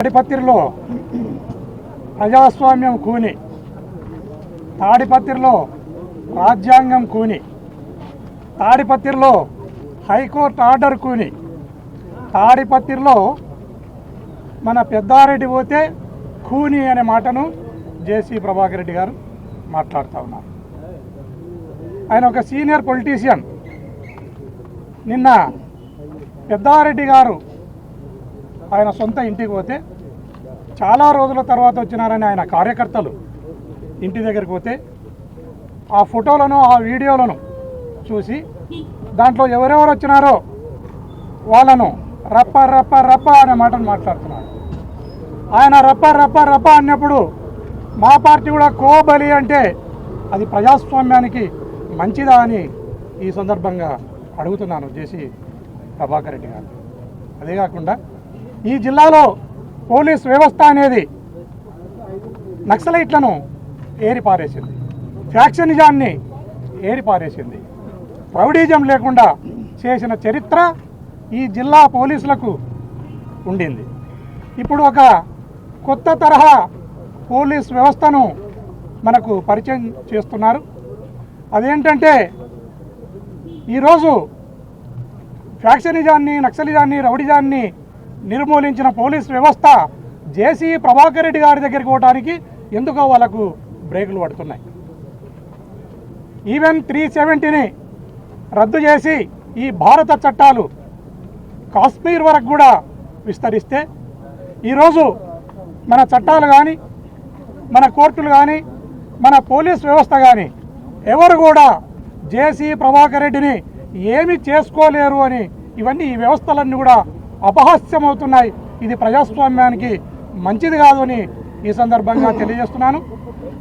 తాడిపత్రిలో ప్రజాస్వామ్యం కూని తాడిపత్రిలో రాజ్యాంగం కూని తాడిపత్రిలో హైకోర్టు ఆర్డర్ కూని తాడిపత్రిలో మన పెద్దారెడ్డి పోతే కూని అనే మాటను జేసీ ప్రభాకర్ రెడ్డి గారు మాట్లాడుతూ ఉన్నారు. ఆయన ఒక సీనియర్ పొలిటీషియన్. నిన్న పెద్దారెడ్డి గారు ఆయన సొంత ఇంటికి పోతే చాలా రోజుల తర్వాత వచ్చినారని ఆయన కార్యకర్తలు ఇంటి దగ్గరికి పోతే ఆ ఫోటోలను ఆ వీడియోలను చూసి దాంట్లో ఎవరెవరు వచ్చినారో వాళ్ళను రప్ప రప్ప రప్ప అనే మాటను మాట్లాడుతున్నాడు ఆయన రప్ప రప్ప రప్ప అన్నప్పుడు మా పార్టీ కూడా కోబలి అంటే అది ప్రజాస్వామ్యానికి మంచిదా అని ఈ సందర్భంగా అడుగుతున్నాను జేసీ ప్రభాకర్ రెడ్డి గారు. అదే కాకుండా ఈ జిల్లాలో పోలీస్ వ్యవస్థ అనేది నక్సలైట్లను ఏరిపారేసింది. ఫ్యాక్షనిజాన్ని ఏరిపారేసింది. రౌడీజం లేకుండా చేసిన చరిత్ర ఈ జిల్లా పోలీసులకు ఉండింది. ఇప్పుడు ఒక కొత్త తరహా పోలీస్ వ్యవస్థను మనకు పరిచయం చేస్తున్నారు. అదేంటంటే ఈరోజు ఫ్యాక్షనిజాన్ని నక్సలిజాన్ని రౌడిజాన్ని నిర్మూలించిన పోలీస్ వ్యవస్థ జేసీ ప్రభాకర్ రెడ్డి గారి దగ్గరికి పోవడానికి ఎందుకో వాళ్ళకు బ్రేకులు పడుతున్నాయి. ఈవెన్ త్రీ సెవెంటీని రద్దు చేసి ఈ భారత చట్టాలు కాశ్మీర్ వరకు కూడా విస్తరిస్తే ఈరోజు మన చట్టాలు కానీ మన కోర్టులు కానీ మన పోలీస్ వ్యవస్థ కానీ ఎవరు కూడా జేసీ ప్రభాకర్ రెడ్డిని ఏమి చేసుకోలేరు అని ఇవన్నీ ఈ వ్యవస్థలన్నీ కూడా అపహాస్యమవుతున్నాయి. ఇది ప్రజాస్వామ్యానికి మంచిది కాదు అని ఈ సందర్భంగా తెలియజేస్తున్నాను.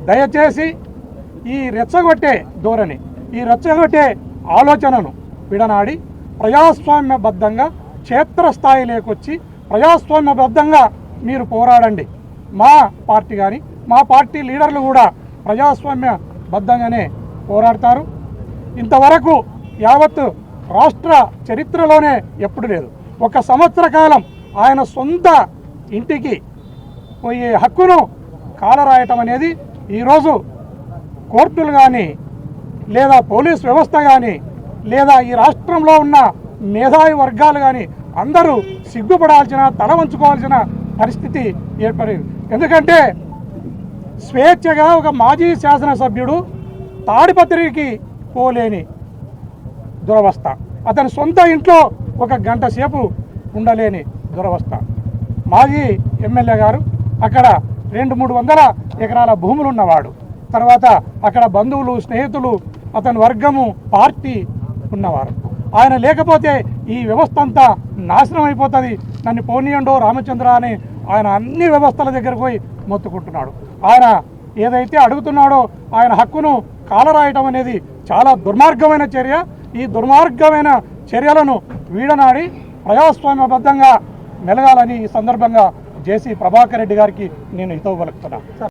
దయచేసి ఈ రెచ్చగొట్టే ధోరణి ఈ రెచ్చగొట్టే ఆలోచనను విడనాడి ప్రజాస్వామ్యబద్ధంగా క్షేత్రస్థాయి లేకొచ్చి ప్రజాస్వామ్యబద్ధంగా మీరు పోరాడండి. మా పార్టీ కానీ మా పార్టీ లీడర్లు కూడా ప్రజాస్వామ్యబద్ధంగానే పోరాడతారు. ఇంతవరకు యావత్ రాష్ట్ర చరిత్రలోనే ఎప్పుడు లేదు. ఒక సంవత్సర కాలం ఆయన సొంత ఇంటికి పోయే హక్కును కాలరాయటం అనేది ఈరోజు కోర్టులు కానీ లేదా పోలీస్ వ్యవస్థ కానీ లేదా ఈ రాష్ట్రంలో ఉన్న మేధావి వర్గాలు కానీ అందరూ సిగ్గుపడాల్సిన తల వంచుకోవాల్సిన పరిస్థితి ఏర్పడింది. ఎందుకంటే స్వేచ్ఛగా ఒక మాజీ శాసనసభ్యుడు తాడిపత్రికి పోలేని దురవస్థ. అతని సొంత ఇంట్లో ఒక గంట సేపు ఉండలేని దురవస్థ. మాజీ ఎమ్మెల్యే గారు అక్కడ రెండు మూడు వందల ఎకరాల భూములు ఉన్నవాడు. తర్వాత అక్కడ బంధువులు స్నేహితులు అతని వర్గము పార్టీ ఉన్నవారు. ఆయన లేకపోతే ఈ వ్యవస్థ అంతా నాశనం అయిపోతుంది. నన్ను పోనీయండో రామచంద్ర అని ఆయన అన్ని వ్యవస్థల దగ్గరకు పోయి మొత్తుకుంటున్నాడు. ఆయన ఏదైతే అడుగుతున్నాడో ఆయన హక్కును కాలరాయటం అనేది చాలా దుర్మార్గమైన చర్య. ఈ దుర్మార్గమైన చర్యలను వీడనాడి ప్రజాస్వామ్యబద్ధంగా మెలగాలని ఈ సందర్భంగా జేసీ ప్రభాకర్ రెడ్డి గారికి నేను హితవు పలుకుతున్నా.